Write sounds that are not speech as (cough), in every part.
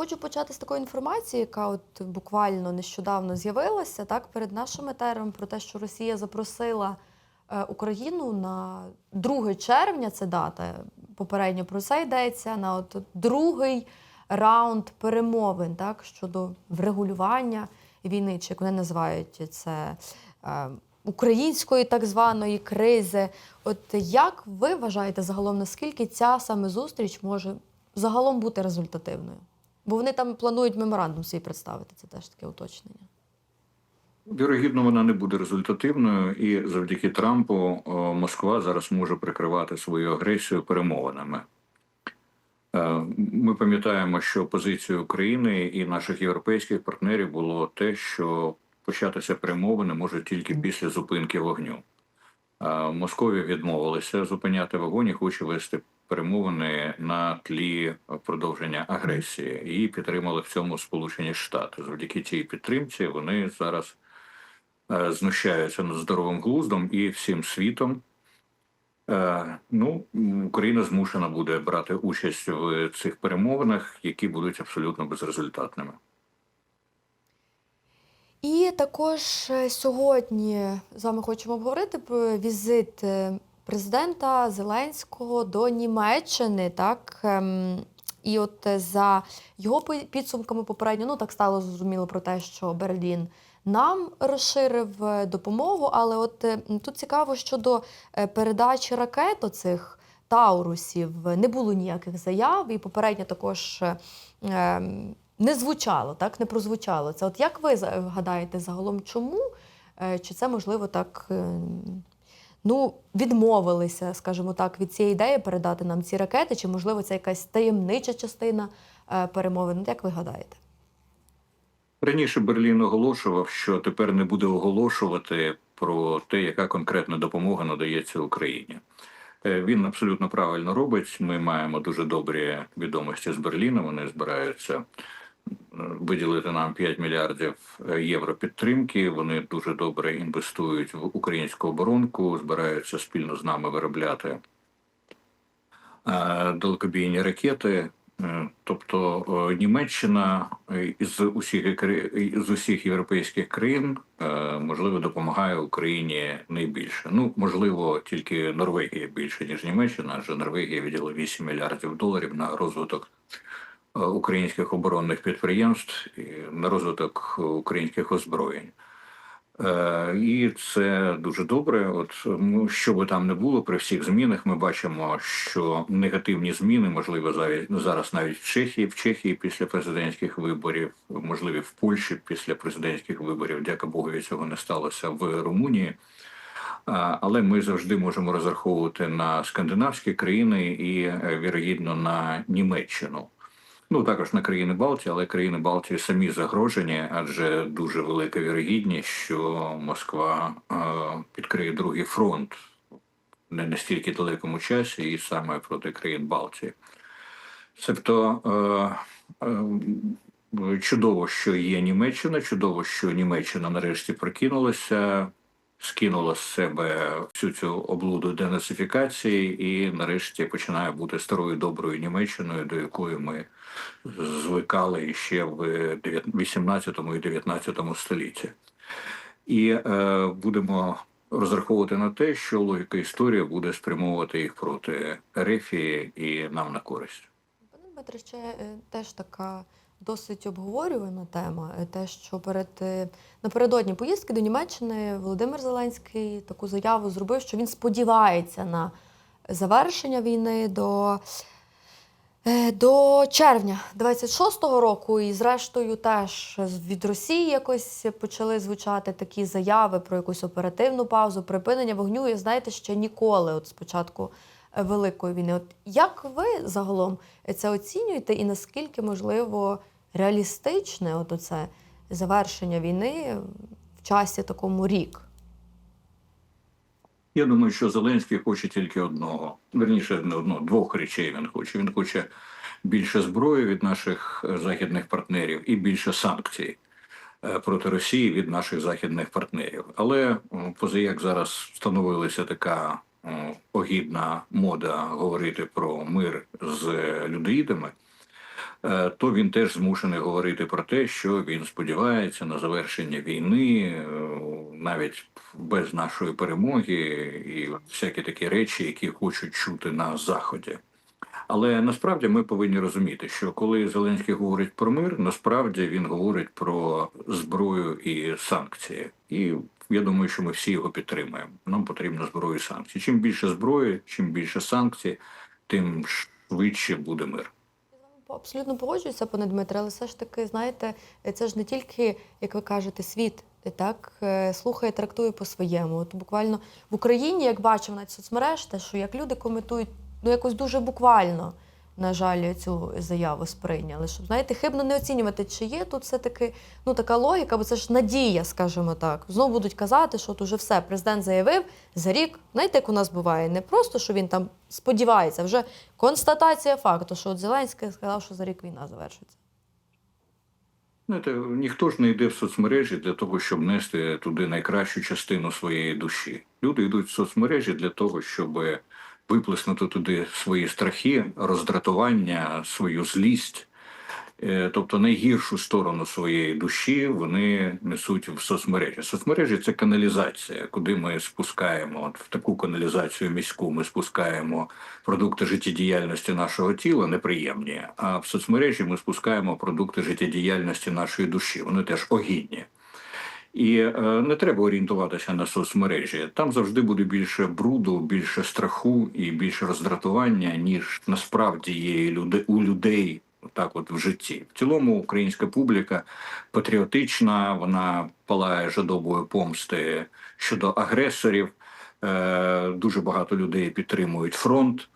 Хочу почати з такої інформації, яка от буквально нещодавно з'явилася так перед нашим етером про те, що Росія запросила е, Україну на 2 червня. Це дата. Попередньо про це йдеться на от другий раунд перемовин, так щодо врегулювання війни, чи як вони називають це е, української так званої кризи. От як ви вважаєте загалом, наскільки ця саме зустріч може загалом бути результативною? Бо вони там планують меморандум свій представити, це теж таке уточнення. Вірогідно, вона не буде результативною, і завдяки Трампу Москва зараз може прикривати свою агресію перемовинами. Е, Ми пам'ятаємо, що позицією України і наших європейських партнерів було те, що початися перемовини може тільки після зупинки вогню. Е, Московія відмовилася зупиняти вогонь і хоче вести перемовини на тлі продовження агресії. Її підтримали в цьому Сполучені Штати. Завдяки цій підтримці вони зараз е, знущаються над здоровим глуздом і всім світом. Е, Ну, Україна змушена буде брати участь в цих перемовинах, які будуть абсолютно безрезультатними. І також е, сьогодні з вами хочемо обговорити про візит президента Зеленського до Німеччини. Так ем, і от е, за його підсумками попередньо, ну так стало зрозуміло про те, що Берлін нам розширив е, допомогу. Але от е, тут цікаво щодо передачі ракет оцих Таурусів не було ніяких заяв, і попередньо також ем, не звучало, так не прозвучало це. От як ви гадаєте загалом, чому? Чи це можливо так? Ну, відмовилися, скажімо так, від цієї ідеї передати нам ці ракети, чи можливо це якась таємнича частина е, перемовин? Як ви гадаєте? Раніше Берлін оголошував, що тепер не буде оголошувати про те, яка конкретна допомога надається Україні. Е, Він абсолютно правильно робить. Ми маємо дуже добрі відомості з Берліна. Вони збираються виділити нам 5 мільярдів е, євро підтримки. Вони дуже добре інвестують в українську оборонку, збираються спільно з нами виробляти е, далекобійні ракети. Е, Тобто Німеччина із усіх з усіх європейських країн можливо допомагає Україні найбільше. Ну можливо, тільки Норвегія більше ніж Німеччина, адже Норвегія виділа 8 мільярдів доларів на розвиток українських оборонних підприємств і на розвиток українських озброєнь. Е, І це дуже добре. От ну, що би там не було при всіх змінах, ми бачимо, що негативні зміни можливо зараз- навіть в Чехії, в Чехії після президентських виборів, можливі в Польщі після президентських виборів. Дяка Богові цього не сталося в Румунії. А, Але ми завжди можемо розраховувати на скандинавські країни і е, вірогідно на Німеччину. Ну також на країни Балтії, але країни Балтії самі загрожені, адже дуже велика вірогідність, що Москва е, підкриє другий фронт не настільки далекому часі, і саме проти країн Балтії. Тобто е, е, чудово, що є Німеччина, чудово, що Німеччина нарешті прокинулася, скинула з себе всю цю облуду денацифікації і нарешті починає бути старою доброю Німеччиною, до якої ми звикали ще в 18 і 19 столітті. І е, будемо розраховувати на те, що логіка історії буде спрямовувати їх проти Ерефії і нам на користь. Пане Дмитре, ще е, теж така досить обговорювана тема. е, Те, що перед е, напередодні поїздки до Німеччини Володимир Зеленський таку заяву зробив, що він сподівається на завершення війни до, е, до червня 26-го року. І зрештою теж від Росії якось почали звучати такі заяви про якусь оперативну паузу, припинення вогню. І знаєте, ще ніколи, от спочатку Великої війни. От як ви загалом це оцінюєте, і наскільки можливо реалістичне от оце завершення війни в часі такому рік? Я думаю, що Зеленський хоче тільки одного. Верніше, не одного, двох речей він хоче. Він хоче більше зброї від наших е, західних партнерів і більше санкцій е, проти Росії від наших західних партнерів. Але м, позаяк зараз встановилася така огідна мода говорити про мир з людоїдами. Е, то він теж змушений говорити про те, що він сподівається на завершення війни, е, навіть без нашої перемоги, і всякі такі речі, які хочуть чути на заході. Але насправді ми повинні розуміти, що коли Зеленський говорить про мир, насправді він говорить про зброю і санкції. І я думаю, що ми всі його підтримуємо. Нам потрібна зброя і санкції. Чим більше зброї, чим більше санкцій, тим швидше буде мир. Вами абсолютно погоджуюся, пане Дмитре, але все ж таки, знаєте, це ж не тільки, як ви кажете, світ так е, слухає, трактує по-своєму. От буквально в Україні, як бачимо на соцмереж, те, що як люди коментують ну якось дуже буквально, на жаль, цю заяву сприйняли. Щоб знаєте, хибно не оцінювати, чи є тут все-таки ну така логіка, бо це ж надія, скажімо так. Знову будуть казати, що от уже все, президент заявив за рік. Знаєте, як у нас буває, не просто що він там сподівається, вже констатація факту, що от Зеленський сказав, що за рік війна завершиться. Знаєте, ніхто ж не йде в соцмережі для того, щоб нести туди найкращу частину своєї душі. Люди йдуть в соцмережі для того, щоб виплеснути туди свої страхи, роздратування, свою злість. Е, Тобто найгіршу сторону своєї душі вони несуть в соцмережі. Соцмережі це каналізація, куди ми спускаємо от в таку каналізацію міську. Ми спускаємо продукти життєдіяльності нашого тіла, неприємні. А в соцмережі ми спускаємо продукти життєдіяльності нашої душі. Вони теж огідні. І е, не треба орієнтуватися на соцмережі. Там завжди буде більше бруду, більше страху і більше роздратування, ніж насправді є у людей так от в житті. В цілому українська публіка патріотична, вона палає жадобою помсти щодо агресорів. Е, дуже багато людей підтримують фронт.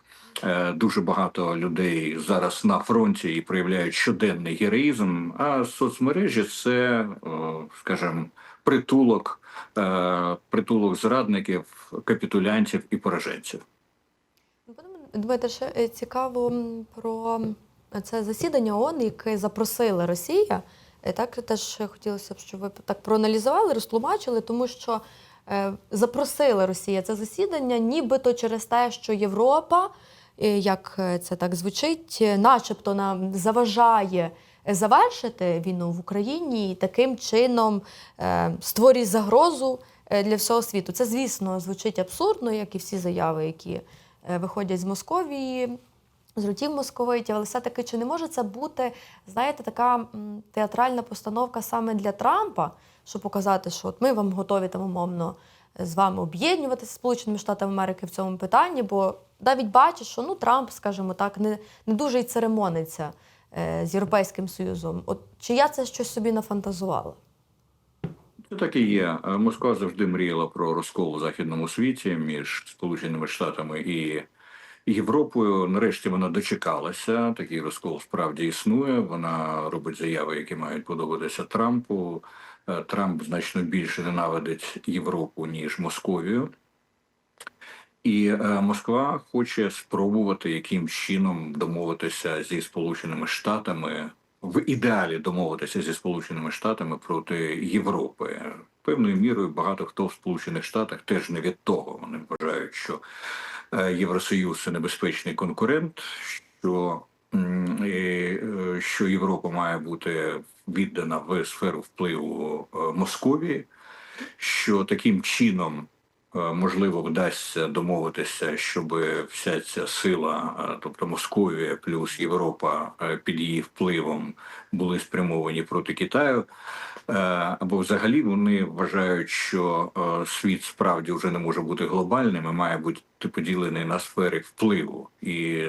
Е, Дуже багато людей зараз на фронті і проявляють щоденний героїзм. А соцмережі це, скажімо, притулок, е, притулок зрадників, капітулянтів і пораженців. Ну, ще е, цікаво про це засідання ООН, яке запросила Росія. Е, Так теж хотілося б, щоб ви так проаналізували, розтлумачили, тому що запросила Росія це засідання, нібито через те, що Європа, як це так звучить, начебто нам заважає завершити війну в Україні і таким чином е, створює загрозу е, для всього світу. Це, звісно, звучить абсурдно, як і всі заяви, які е, виходять з Московії, з рутів московитів, але все-таки чи не може це бути, знаєте, така театральна постановка саме для Трампа, щоб показати, що от ми вам готові там умовно з вами об'єднуватися Сполученими Штатами Америки в цьому питанні, бо навіть бачить, що ну Трамп, скажімо так, не, не дуже й церемониться з Європейським Союзом. От чия це щось собі нафантазувала? Це так і є. Е, Москва завжди мріяла про розкол у західному світі між Сполученими Штатами і Європою. Нарешті вона дочекалася. Такий розкол справді існує. Вона робить заяви, які мають подобатися Трампу. Е, Трамп значно більше ненавидить Європу ніж Московію. І е, Москва хоче спробувати яким чином домовитися зі Сполученими Штатами в ідеалі домовитися зі Сполученими Штатами проти Європи. Певною мірою багато хто в Сполучених Штатах теж не від того. Вони вважають, що е, Євросоюз це небезпечний конкурент, що, е, що Європа має бути віддана в сферу впливу Московії, що таким чином можливо вдасться домовитися, щоб вся ця сила, е, тобто Московія плюс Європа е, під її впливом були спрямовані проти Китаю. Е, Або взагалі вони вважають, що е, світ справді вже не може бути глобальним і має бути поділений на сфери впливу. І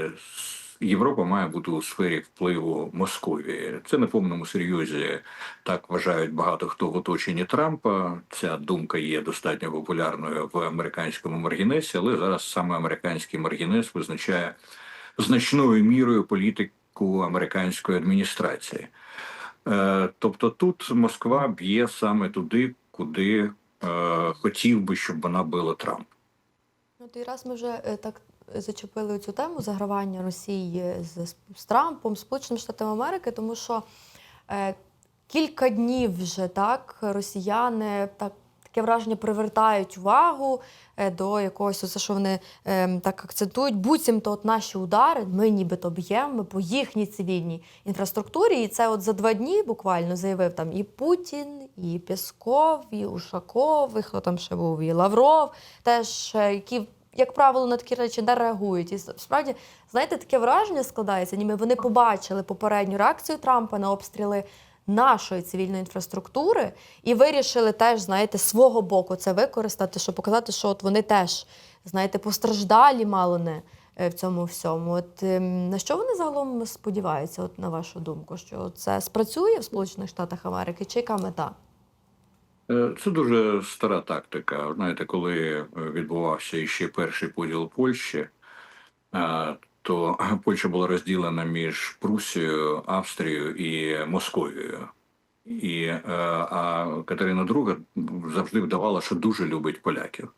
Європа має бути у сфері впливу Московії. Це на повному серйозі так вважають багато хто в оточенні Трампа. Ця думка є достатньо популярною в американському маргінесі, але зараз саме американський маргінес визначає значною мірою політику американської адміністрації. Е, Тобто тут Москва б'є саме туди, куди е, хотів би, щоб вона била Трамп. Ну, то і раз ми вже е, так зачепили цю тему загравання Росії з, з Трампом, Сполученими Штатами Америки, тому що е, кілька днів вже так росіяни так таке враження привертають увагу е, до якогось, оце, що вони ем, так акцентують, буцімто от наші удари, ми нібито б'ємо по їхній цивільній інфраструктурі. І це от за два дні буквально заявив там і Путін, і Пєсков, і Ушаков, і хто там ще був, і Лавров, теж е, які. Як правило, на такі речі не реагують. І справді, знаєте, таке враження складається, ніби вони побачили попередню реакцію Трампа на обстріли нашої цивільної інфраструктури і вирішили теж, знаєте, свого боку це використати, щоб показати, що от вони теж, знаєте, постраждалі мало не е, в цьому всьому. От ем, на що вони загалом сподіваються, от на вашу думку, що це спрацює в Сполучених Штатах Америки, чи яка мета? Е, Це дуже стара тактика. Знаєте, коли е, відбувався ще перший поділ Польщі, е, то (clears throat) Польща була розділена між Прусією, Австрією і Московією. І, а Катерина II завжди вдавала, що дуже любить поляків.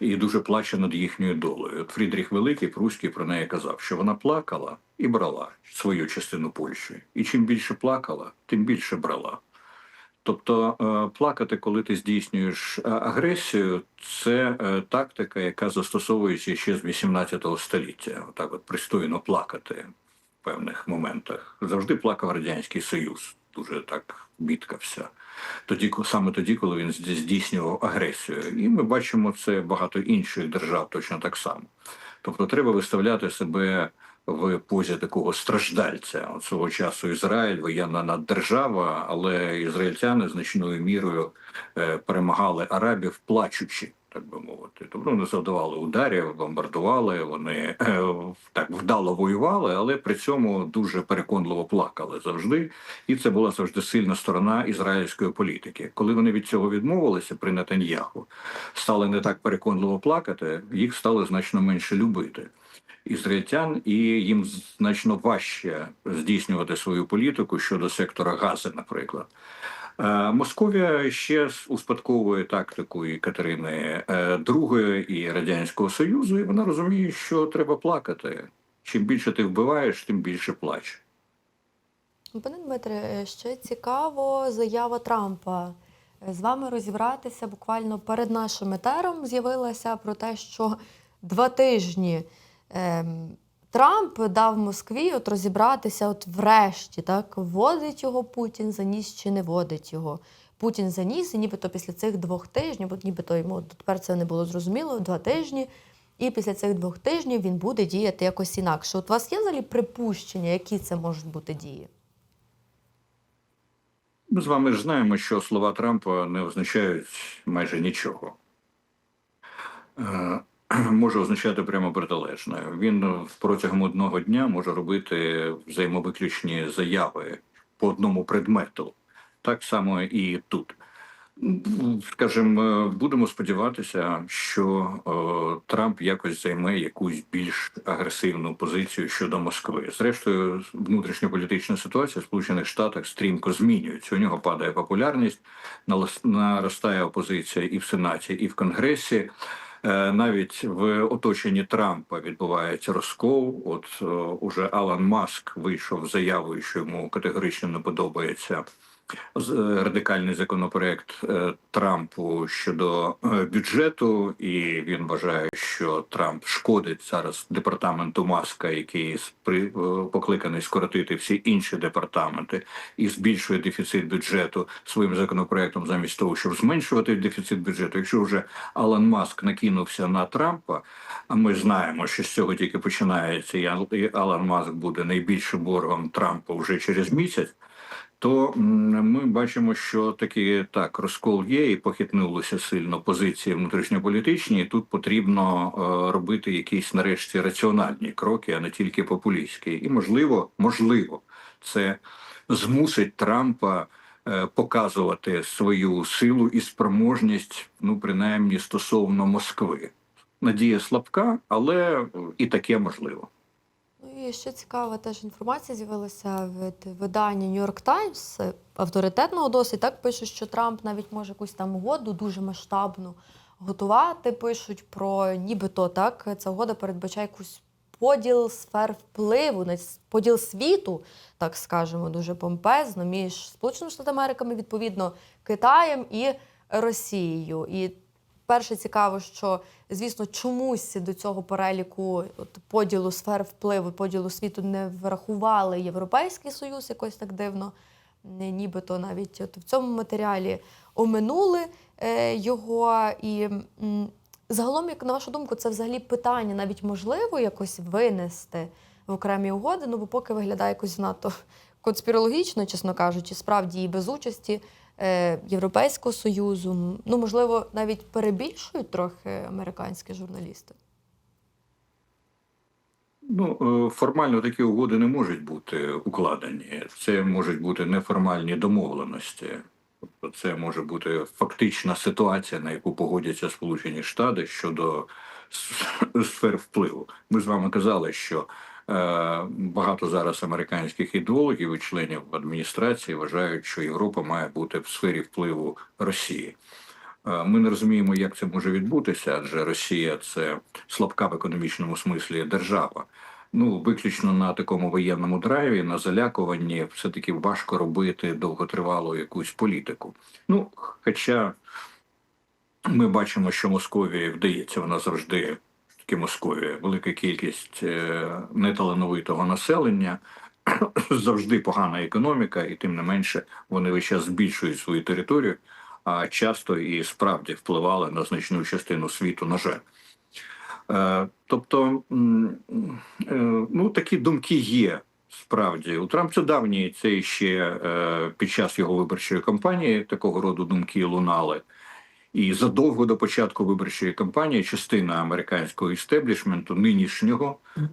І дуже плаче над їхньою долею. От Фрідріх Великий, Пруський, про неї казав, що вона плакала і брала свою частину Польщі. І чим більше плакала, тим більше брала. Тобто е, плакати, коли ти здійснюєш е, агресію, це е, тактика, яка застосовується ще з 18 століття. Отак, от пристойно плакати в певних моментах. Завжди плакав радянський союз, дуже так бідкався. Тоді, саме тоді, коли він здійснював агресію, і ми бачимо це багато інших держав точно так само. Тобто, треба виставляти себе в позі такого страждальця. От свого часу Ізраїль воєнна наддержава, але ізраїльтяни значною мірою е, перемагали арабів плачучи. Так би мовити, тобто вони завдавали ударів, бомбардували, вони е, так вдало воювали, але при цьому дуже переконливо плакали завжди. І це була завжди сильна сторона ізраїльської політики. Коли вони від цього відмовилися при Нетаньяху, стали не так переконливо плакати, їх стали значно менше любити ізраїльтян, і їм значно важче здійснювати свою політику щодо сектора Гази, наприклад. Е, Московія ще успадковує тактику Катерини е, II і Радянського Союзу, і вона розуміє, що треба плакати. Чим більше ти вбиваєш, тим більше плач. Пане Дмитре, е, ще цікаво заява Трампа. Е, З вами розібратися буквально перед нашим етером з'явилася про те, що два тижні Трамп дав Москві от розібратися, от врешті, так, вводить його Путін заніс чи не вводить його. Путін заніс, і нібито після цих двох тижнів, от нібито йому тепер це не було зрозуміло, два тижні. І після цих двох тижнів він буде діяти якось інакше. От у вас є взагалі припущення, які це можуть бути дії? Ми з вами ж знаємо, що слова Трампа не означають майже нічого. Е, (clears throat) Може означати прямо протилежне. Він протягом одного дня може робити взаємовиключні заяви по одному предмету. Так само і тут. Скажімо, будемо сподіватися, що е, Трамп якось займе якусь більш агресивну позицію щодо Москви. Зрештою, внутрішньополітична ситуація в Сполучених Штатах стрімко змінюється. У нього падає популярність, наростає опозиція і в Сенаті, і в Конгресі. Е, Навіть в оточенні Трампа відбувається розкол. От е, уже Алан Маск вийшов з заявою, що йому категорично не подобається радикальний законопроект е, Трампу щодо е, бюджету, і він вважає, що Трамп шкодить зараз департаменту Маска, який е, покликаний скоротити всі інші департаменти, і збільшує дефіцит бюджету своїм законопроектом, замість того, щоб зменшувати дефіцит бюджету. Якщо вже Алан Маск накинувся на Трампа, а ми знаємо, що з цього тільки починається, і Алан Маск буде найбільшим ворогом Трампа вже через місяць то ми бачимо, що таки так розкол є, і похитнулися сильно позиції внутрішньополітичні. І тут потрібно е, робити якісь нарешті раціональні кроки, а не тільки популістські. І можливо, можливо, це змусить Трампа е, показувати свою силу і спроможність, ну принаймні стосовно Москви. Надія слабка, але і таке можливо. Ще цікава теж інформація з'явилася від видання New York Times, е, авторитетного досить. Так пишуть, що Трамп навіть може якусь там угоду дуже масштабну готувати. Пишуть про нібито так. Ця угода передбачає якусь поділ сфер впливу, поділ світу, так скажемо, дуже помпезно, між Сполученими Штатами Америками, відповідно, Китаєм і Росією. І перше цікаво, що звісно чомусь до цього переліку от, поділу сфер впливу, поділу світу не врахували Європейський Союз, якось так дивно. Нібито навіть от в цьому матеріалі оминули е, його. І м, загалом, як на вашу думку, це взагалі питання навіть можливо якось винести в окремі угоди, ну бо поки виглядає якось занадто конспірологічно, чесно кажучи, справді і без участі Європейського Союзу. Ну, можливо, навіть перебільшують трохи американські журналісти. Ну, е, формально такі угоди не можуть бути укладені. Це можуть бути неформальні домовленості. Тобто це може бути фактична ситуація, на яку погодяться Сполучені Штати щодо сфер впливу. Ми з вами казали, що е, багато зараз американських ідеологів і членів адміністрації вважають, що Європа має бути в сфері впливу Росії. Е, Ми не розуміємо, як це може відбутися, адже Росія це слабка в економічному смислі держава. Ну, виключно на такому воєнному драйві, на залякуванні, все-таки важко робити довготривалу якусь політику. Ну, хоча ми бачимо, що Московії вдається, вона завжди таки Московія, велика кількість неталановитого населення, завжди погана економіка, і тим не менше вони весь час збільшують свою територію, а часто і справді впливали на значну частину світу, на жаль. Тобто, ну такі думки є. Справді, у Трампа давні це ще під час його виборчої кампанії такого роду думки лунали. І задовго до початку виборчої кампанії частина американського істеблішменту нинішнього е,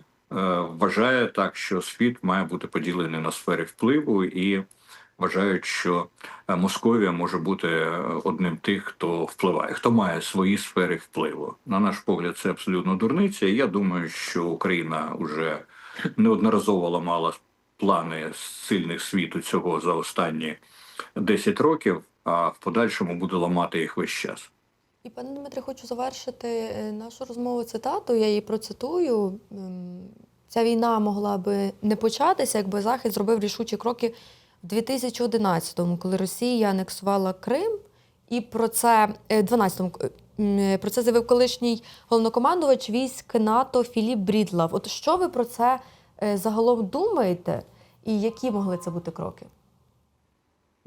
вважає так, що світ має бути поділений на сфери впливу, і вважають, що е, Московія може бути е, одним тих, хто впливає, хто має свої сфери впливу. На наш погляд, це абсолютно дурниця. Я думаю, що Україна вже неодноразово ламала плани сильних світу цього за останні 10 років, а в подальшому буде ламати їх весь час. І, пане Дмитре, хочу завершити е, нашу розмову цитатою. Я її процитую. Ем, Ця війна могла би не початися, якби Захід зробив рішучі кроки в 2011-му, коли Росія анексувала Крим. І про це е, 12-му, е, про це заявив колишній головнокомандувач військ НАТО Філіп Брідлав. От що ви про це е, загалом думаєте, і які могли це бути кроки?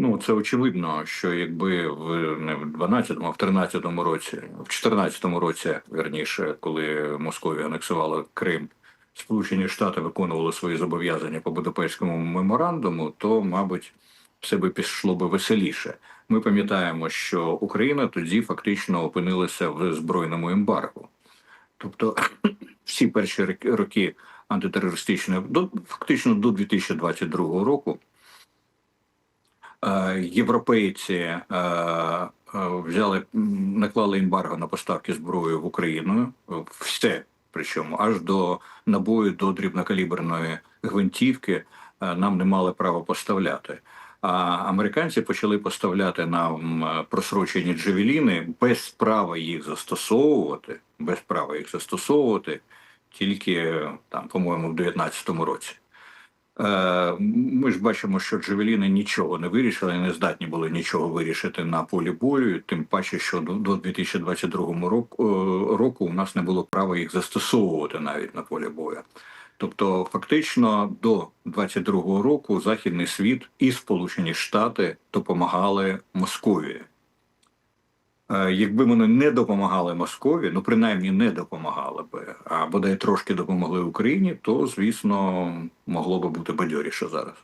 Ну, це очевидно, що якби в не в 12-му, а в 13-му році, в 14-му році, верніше, коли Московія анексувала Крим, Сполучені Штати виконували свої зобов'язання по Будапештському меморандуму, то, мабуть, все би пішло би веселіше. Ми пам'ятаємо, що Україна тоді фактично опинилася в збройному ембарго. Тобто (clears throat) всі перші роки- антитерористичної до фактично до 2022 року європейці е, е, взяли наклали ембарго на поставки зброї в Україну. е, Все, причому аж до набою до дрібнокаліберної гвинтівки е, нам не мали права поставляти. А американці почали поставляти нам е, просрочені джевеліни без права їх застосовувати, без права їх застосовувати тільки е, там, по-моєму, в 2019 році. Е, Ми ж бачимо, що Джевеліни нічого не вирішили, не здатні були нічого вирішити на полі бою. Тим паче, що до до 2022 року, е, року у нас не було права їх застосовувати навіть на полі бою. Тобто, фактично, до 22 року західний світ і Сполучені Штати допомагали Московії. Е, Якби вони не допомагали Москові, ну принаймні не допомагали би, а бодай трошки допомогли Україні, то звісно могло би бути бадьоріше зараз.